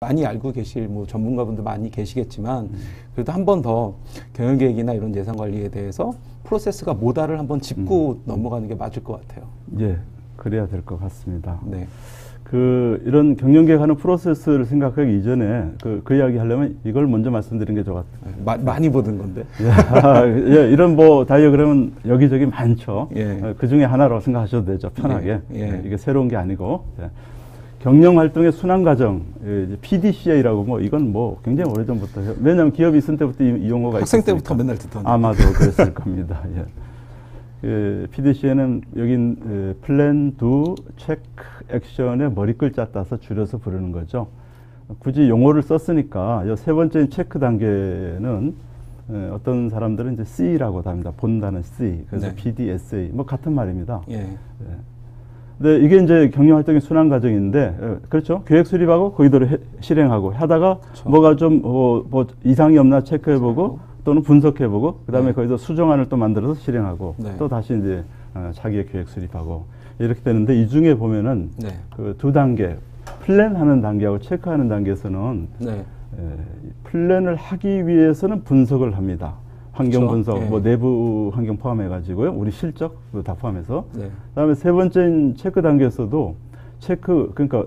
많이 알고 계실 뭐 전문가분들 많이 계시겠지만 그래도 한 번 더 경영 계획이나 이런 예산 관리에 대해서 프로세스가 뭐다를 한번 짚고 넘어가는 게 맞을 것 같아요. 예, 그래야 될 것 같습니다. 네. 그 이런 경영 계획하는 프로세스를 생각하기 이전에 그, 그 이야기 하려면 이걸 먼저 말씀드리는 게 좋았. 마, 많이 보던 건데. 예, 예, 이런 뭐 다이어그램은 여기저기 많죠. 예. 어, 그 중에 하나라고 생각하셔도 되죠. 편하게. 예, 예. 예, 이게 새로운 게 아니고. 예. 경영 활동의 순환 과정, 예, PDCA라고 뭐 이건 뭐 굉장히 오래 전부터 해요. 왜냐하면 기업이 있을 때부터 이, 이 용어가 학생 있었으니까. 때부터 맨날 듣던. 아마도 그랬을 겁니다. 예. 그 PDCA는 여긴 에, 플랜, 두, 체크, 액션의 머리 글자 따서 줄여서 부르는 거죠. 굳이 용어를 썼으니까 이세 번째 체크 단계는 에, 어떤 사람들은 이제 C라고 합니다. 본다는 C. 그래서 네. PDSA 뭐 같은 말입니다. 예. 예. 네, 이게 이제 경영 활동의 순환 과정인데, 예, 그렇죠. 계획 수립하고 거기대로 해- 실행하고 하다가 그렇죠. 뭐가 좀, 어, 뭐 이상이 없나 체크해보고 또는 분석해보고 그 다음에 네. 거기서 수정안을 또 만들어서 실행하고 네. 또 다시 이제 어, 자기의 계획 수립하고 이렇게 되는데 이 중에 보면은 네. 그두 단계, 플랜하는 단계하고 체크하는 단계에서는 네. 에, 플랜을 하기 위해서는 분석을 합니다. 환경 그렇죠. 분석, 예. 뭐 내부 환경 포함해 가지고요. 우리 실적도 다 포함해서 네. 그다음에 세 번째인 체크 단계에서도 체크 그러니까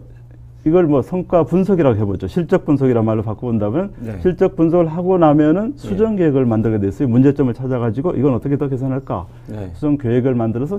이걸 뭐 성과 분석이라고 해보죠. 실적 분석이란 말로 바꿔본다면 네. 실적 분석을 하고 나면은 수정 계획을 만들게 됐어요. 문제점을 찾아가지고 이건 어떻게 더 개선할까? 네. 수정 계획을 만들어서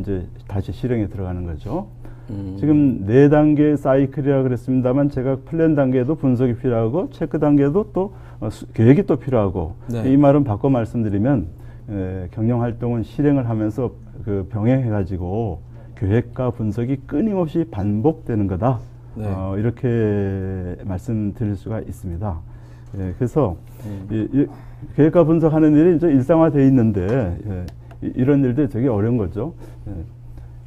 이제 다시 실행에 들어가는 거죠. 음. 지금 네 단계의 사이클이라고 그랬습니다만 제가 플랜 단계도 분석이 필요하고 체크 단계도 또 어, 수- 계획이 또 필요하고 네. 이 말은 바꿔 말씀드리면 에, 경영 활동은 실행을 하면서 그 병행해 가지고 계획과 분석이 끊임없이 반복되는 거다. 네. 어, 이렇게 말씀드릴 수가 있습니다. 예, 그래서 음. 이, 이 계획과 분석하는 일이 이제 일상화돼 있는데 예, 이, 이런 일들이 되게 어려운 거죠. 예.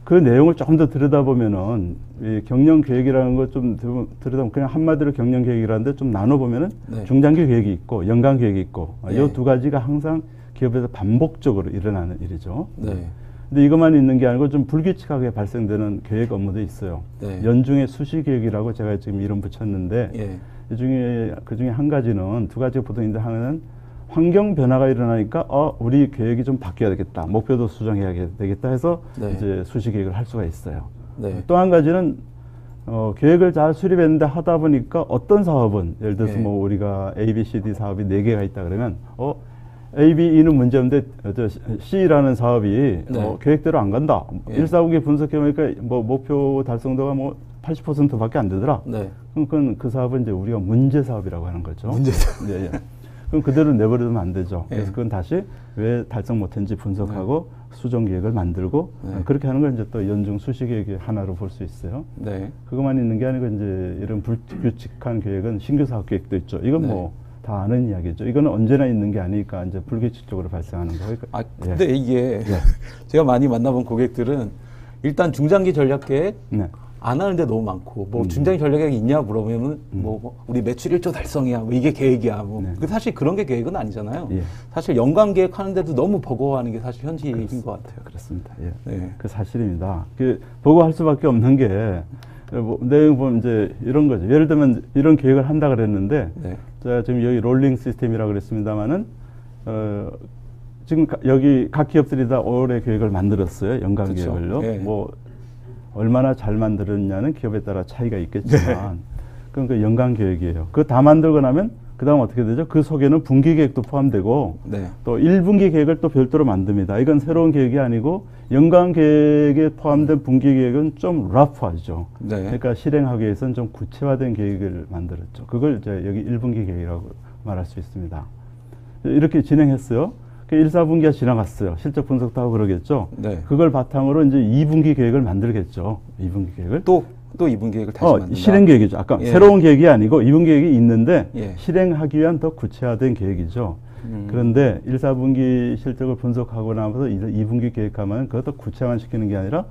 그 내용을 조금 더 들여다보면은 이 경영 계획이라는 걸좀 들여다보면 그냥 한마디로 경영 계획이라는데 좀 나눠보면은 네. 중장기 계획이 있고 연간 계획이 있고 네. 이두 가지가 항상 기업에서 반복적으로 일어나는 일이죠. 네. 근데 이것만 있는 게 아니고 좀 불규칙하게 발생되는 계획 업무도 있어요. 네. 연중의 수시 계획이라고 제가 지금 이름 붙였는데 예. 이 중에 그 중에 한 가지는 두 가지가 보통 있는데 하나는 환경 변화가 일어나니까 어 우리 계획이 좀 바뀌어야 되겠다 목표도 수정해야 되겠다 해서 네. 이제 수시 계획을 할 수가 있어요. 네. 또 한 가지는 어, 계획을 잘 수립했는데 하다 보니까 어떤 사업은 예를 들어서 네. 뭐 우리가 A, B, C, D 사업이 네 개가 있다 그러면 어 A, B, E는 문제 없는데 어, 저 C라는 사업이 네. 어, 계획대로 안 간다. 예. 일사분기 분석해 보니까 뭐 목표 달성도가 뭐 80%밖에 안 되더라. 네. 그럼 그건 그 사업은 이제 우리가 문제 사업이라고 하는 거죠. 문제 예, 예. 그럼 그대로 내버려두면 안 되죠. 예. 그래서 그건 다시 왜 달성 못했는지 분석하고 수정 계획을 만들고 네. 어, 그렇게 하는 걸 이제 또 연중 수시 계획의 하나로 볼 수 있어요. 네. 그것만 있는 게 아니고 이제 이런 불규칙한 계획은 신규 사업 계획도 있죠. 이건 네. 뭐다 아는 이야기죠. 이거는 언제나 있는 게 아니니까 이제 불규칙적으로 발생하는 거예요. 아, 예. 근데 이게 예. 제가 많이 만나본 고객들은 일단 중장기 전략 계획 네. 안 하는 데 너무 많고 뭐 음. 중장기 전략 계획 있냐 물어보면은 뭐, 뭐 우리 매출 1조 달성이야 뭐 이게 계획이야 뭐 네. 그 사실 그런 게 계획은 아니잖아요. 예. 사실 연간 계획 하는데도 너무 버거워하는 게 사실 현실인 것 같아요. 그렇습니다. 예. 네. 그 사실입니다. 그 보고할 수밖에 없는 게 뭐, 내용 보면 이제 이런 거죠. 예를 들면 이런 계획을 한다 그랬는데 네. 제가 지금 여기 롤링 시스템이라고 그랬습니다만은 어, 지금 가- 여기 각 기업들이 다 올해 계획을 만들었어요. 연간 그쵸. 계획을요. 예. 뭐 얼마나 잘 만들었냐는 기업에 따라 차이가 있겠지만 그건 그 연간 계획이에요. 그거 다 만들고 나면 그 다음 어떻게 되죠? 그 속에는 분기 계획도 포함되고 네. 또 1분기 계획을 또 별도로 만듭니다. 이건 새로운 계획이 아니고 연간 계획에 포함된 분기 계획은 좀 라프하죠. 네. 그러니까 실행하기 위해서는 좀 구체화된 계획을 만들었죠. 그걸 이제 여기 1분기 계획이라고 말할 수 있습니다. 이렇게 진행했어요. 그 1, 4분기가 지나갔어요. 실적 분석도 하고 그러겠죠. 네. 그걸 바탕으로 이제 2분기 계획을 만들겠죠. 2분기 계획을. 또, 또 2분 계획을 다시 어, 만든다. 실행 계획이죠. 아까 예. 새로운 계획이 아니고 2분 계획이 있는데 예. 실행하기 위한 더 구체화된 계획이죠. 음. 그런데 1, 4분기 실적을 분석하고 나서 2분기 계획하면 그것도 구체화만 시키는 게 아니라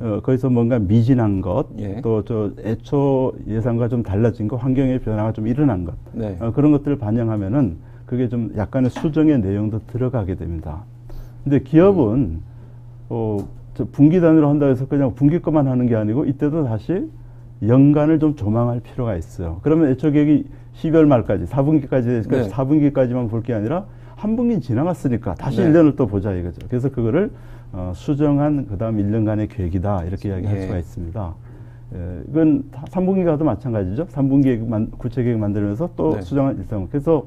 어, 거기서 뭔가 미진한 것, 음. 예. 또저 애초 예상과 좀 달라진 것, 환경의 변화가 좀 일어난 것, 네. 어, 그런 것들을 반영하면은 그게 좀 약간의 수정의 내용도 들어가게 됩니다. 근데 기업은 어, 저 분기 단위로 한다 해서 그냥 분기 것만 하는 게 아니고 이때도 다시 연간을 좀 조망할 필요가 있어요. 그러면 애초 계획이 12월 말까지 4분기까지 네. 4분기까지만 볼 게 아니라 한 분기 지나갔으니까 다시 네. 일 1년을 또 보자 이거죠. 그래서 그거를 어, 수정한 그다음 1년간의 계획이다 이렇게 이야기할 예. 수가 있습니다. 예, 이건 3분기 가도 마찬가지죠. 3분기 계획 만, 구체 계획 만들면서 또 네. 수정한 1, 4분기. 그래서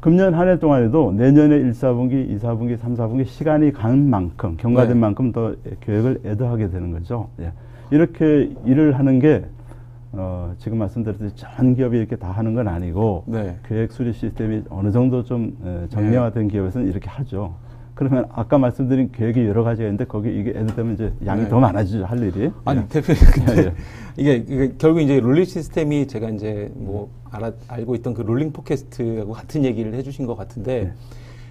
금년 한 해 동안에도 내년에 1, 4분기, 2, 4분기, 3, 4분기 시간이 간 만큼 경과된 네. 만큼 더 계획을 애도하게 되는 거죠. 예. 이렇게 일을 하는 게 어, 지금 말씀드렸듯이 전 기업이 이렇게 다 하는 건 아니고 네. 계획 수립 시스템이 어느 정도 좀 에, 정량화된 기업에서는 이렇게 하죠. 그러면 아까 말씀드린 계획이 여러 가지가 있는데 거기 이게 애도되면 이제 양이 네. 더 많아지죠 할 일이. 아니 예. 대표님 근데 예, 예. 이게, 이게 결국 이제 롤링 시스템이 제가 이제 뭐 알아, 알고 있던 그 롤링 포캐스트하고 같은 얘기를 해주신 것 같은데 네.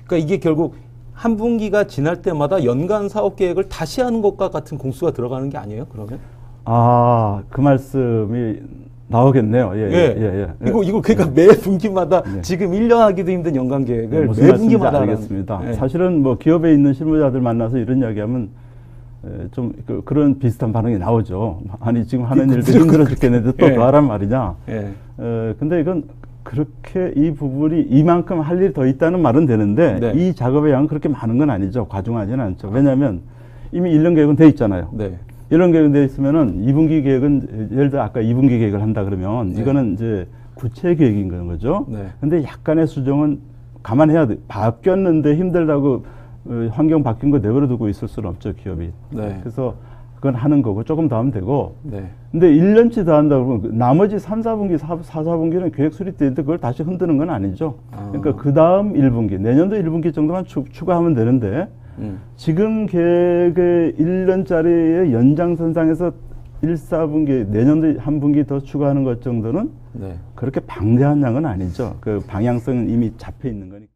그러니까 이게 결국 한 분기가 지날 때마다 연간 사업 계획을 다시 하는 것과 같은 공수가 들어가는 게 아니에요? 그러면? 아, 그 말씀이 나오겠네요. 예, 예, 예. 예. 이거 이거 그러니까 매 분기마다 네. 지금 1년 하기도 힘든 연간 계획을 네, 매 분기마다 알겠습니다. 네. 사실은 뭐 기업에 있는 실무자들 만나서 이런 이야기하면 에, 좀 그, 런 비슷한 반응이 나오죠. 아니 지금 하는 일도 힘들어 죽겠는데 또 예. 더 하란 말이냐. 예. 어, 근데 이건 그렇게 이 부분이 이만큼 할 일이 더 있다는 말은 되는데 네. 이 작업의 양은 그렇게 많은 건 아니죠. 과중하지는 않죠. 왜냐하면 이미 일년 계획은 돼 있잖아요. 네. 일년 계획은 돼 있으면은 이분기 계획은 예를 들어 아까 이분기 계획을 한다 그러면 네. 이거는 이제 구체 계획인 거죠. 네. 근데 약간의 수정은 감안해야 돼. 바뀌었는데 힘들다고 어, 환경 바뀐 거 내버려 두고 있을 수는 없죠, 기업이. 네. 그래서 그건 하는 거고 조금 더 하면 되고 네. 근데 1년치 더 한다 그러면 그 나머지 3, 4분기, 4, 4, 4분기는 계획 수립되는데 그걸 다시 흔드는 건 아니죠. 아. 그러니까 그 다음 1분기, 내년도 1분기 정도만 추, 추가하면 되는데 음. 지금 계획의 1년짜리의 연장선상에서 1, 4분기, 내년도 한 분기 더 추가하는 것 정도는 네. 그렇게 방대한 양은 아니죠. 그 방향성은 이미 잡혀 있는 거니까.